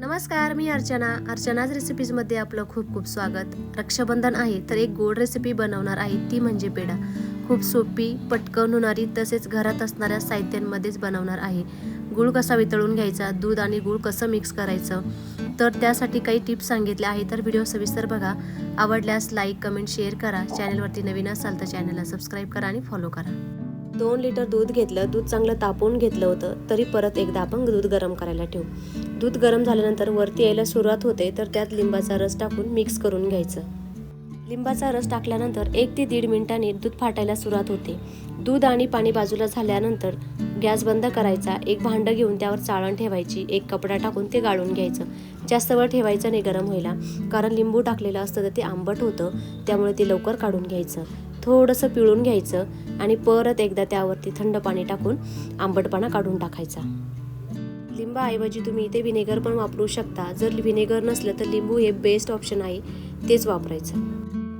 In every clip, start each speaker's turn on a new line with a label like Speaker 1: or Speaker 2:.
Speaker 1: नमस्कार मी अर्चना. अर्चनाज रेसिपीजमध्ये आपलं खूप खूप स्वागत. रक्षाबंधन आहे तर एक गोड रेसिपी बनवणार आहे ती म्हणजे पेढा. खूप सोपी पटकन होणारी तसेच घरात असणाऱ्या साहित्यांमध्येच बनवणार आहे. गूळ कसा वितळून घ्यायचा दूध आणि गूळ कसं मिक्स करायचं तर त्यासाठी काही टिप्स सांगितल्या आहेत तर व्हिडिओ सविस्तर बघा. आवडल्यास लाईक कमेंट शेअर करा. चॅनलवरती नवीन असाल तर चॅनलला सबस्क्राईब करा आणि फॉलो करा. दोन लिटर दूध घेतलं दूध चांगलं तापवून घेतलं होतं तरी परत एकदा आपण दूध गरम करायला ठेवू. दूध गरम झाल्यानंतर वरती यायला सुरुवात होते तर त्यात लिंबाचा रस टाकून मिक्स करून घ्यायचं. लिंबाचा रस टाकल्यानंतर एक ते दीड मिनिटांनी दूध फाटायला सुरुवात होते. दूध आणि पाणी बाजूला झाल्यानंतर गॅस बंद करायचा एक भांडं घेऊन त्यावर चाळण ठेवायची एक कपडा टाकून ते गाळून घ्यायचं. जास्त वेळ ठेवायचं नाही गरम व्हायला कारण लिंबू टाकलेलं असतं तर ते आंबट होतं त्यामुळे ते लवकर काढून घ्यायचं. थोडंसं पिळून घ्यायचं आणि परत एकदा त्यावरती थंड पाणी टाकून आंबटपणा काढून टाकायचा. लिंबाऐवजी तुम्ही इथे व्हिनेगर पण वापरू शकता. जर व्हिनेगर नसलं तर लिंबू हे बेस्ट ऑप्शन आहे. तेच वापरायचं.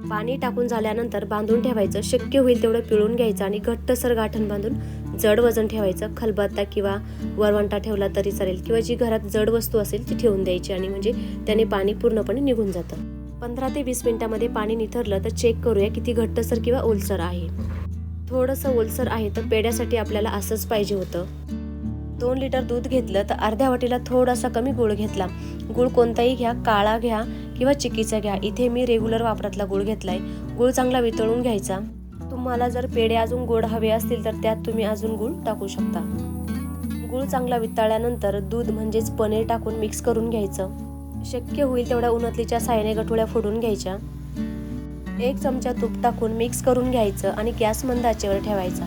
Speaker 1: पाणी टाकून झाल्यानंतर बांधून ठेवायचं. शक्य होईल तेवढं पिळून घ्यायचं आणि घट्टसर गाठण बांधून जड वजन ठेवायचं. खलबत्ता किंवा वरवंटा ठेवला तरी चालेल किंवा जी घरात जड वस्तू असेल ती ठेवून द्यायची आणि म्हणजे त्याने पाणी पूर्णपणे निघून जातं. पंधरा ते वीस मिनटामध्ये पाणी निथरलं तर चेक करूया किती घट्टसर किंवा ओलसर आहे. थोडंसं ओलसर आहे तर पेड्यासाठी आपल्याला असंच पाहिजे होतं. दोन लिटर दूध घेतलं तर अर्ध्या वाटीला थोडासा कमी गुळ घेतला. गुळ कोणताही घ्या काळा घ्या किंवा चिकीचा घ्या. इथे मी रेग्युलर वापरातला गुळ घेतलाय. गुळ चांगला वितळून घ्यायचा. तुम्हाला जर पेढे अजून गोड हवे असतील तर त्यात तुम्ही अजून गुळ टाकू शकता. गुळ चांगला वितळल्यानंतर दूध म्हणजेच पनीर टाकून मिक्स करून घ्यायचं. शक्य होईल तेवढ्या उन्हातलीच्या सायने गठोळ्या फोडून घ्यायच्या. एक चमचा तूप टाकून मिक्स करून घ्यायचं आणि गॅस मंद आचेवर ठेवायचा.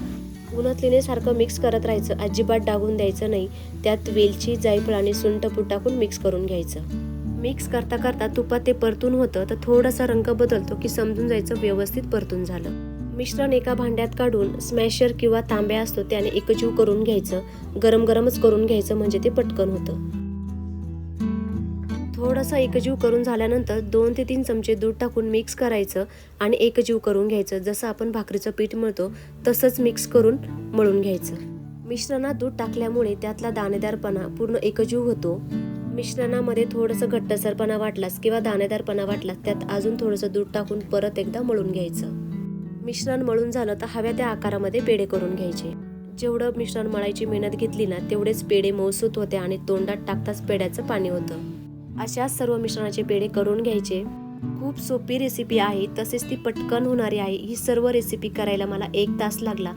Speaker 1: उन्हातलीने सारखं मिक्स करत राहायचं. अजिबात डागून द्यायचं नाही. त्यात वेलची जायफळ आणि सुंठपूड टाकून मिक्स करून घ्यायचं. मिक्स करता करता तुपात ते परतून होतं तर थोडासा रंग बदलतो की समजून जायचं व्यवस्थित परतून झालं. मिश्रण एका भांड्यात काढून स्मॅशर किंवा तांब्या असतो त्याने एकजीव करून घ्यायचं. गरम गरमच करून घ्यायचं म्हणजे ते पटकन होतं. थोडासा एकजीव करून झाल्यानंतर दोन ते तीन चमचे दूध टाकून मिक्स करायचं आणि एकजीव करून घ्यायचं. जसं आपण भाकरीचं पीठ मळतो तसंच मिक्स करून मळून घ्यायचं. मिश्रणात दूध टाकल्यामुळे त्यातला दाणेदारपणा पूर्ण एकजीव होतो. मिश्रणामध्ये थोडंसं घट्टसरपणा वाटलास किंवा दाणेदारपणा वाटलास त्यात अजून थोडंसं दूध टाकून परत एकदा मळून घ्यायचं. मिश्रण मळून झालं तर हव्या त्या आकारामध्ये पेढे करून घ्यायचे. जेवढं मिश्रण मळायची मेहनत घेतली ना तेवढेच पेढे मौसूत होते आणि तोंडात टाकताच पेढ्याचं पाणी होतं. अशाच सर्व मिश्रणाचे पेढे करून घ्यायचे. खूप सोपी रेसिपी आहे तसेच ती पटकन होणारी आहे. ही सर्व रेसिपी करायला मला एक तास लागला.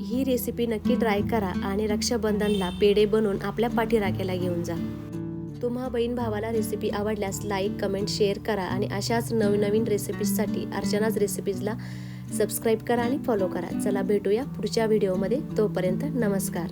Speaker 1: ही रेसिपी नक्की ट्राय करा आणि रक्षाबंधनला पेढे बनवून आपल्या पाठीराख्याला घेऊन जा. तुम्हा बहीण भावाला रेसिपी आवडल्यास लाईक कमेंट शेअर करा आणि अशाच नवीन नवीन रेसिपीजसाठी अर्चनाच रेसिपीजला सबस्क्राईब करा आणि फॉलो करा. चला भेटूया पुढच्या व्हिडिओमध्ये तोपर्यंत नमस्कार.